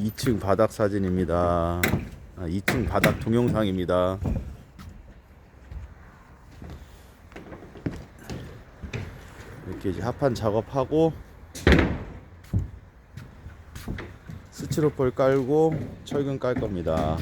2층 바닥 사진입니다. 아, 2층 바닥 동영상입니다. 이렇게 이제 합판 작업하고 스티로폴 깔고 철근 깔 겁니다.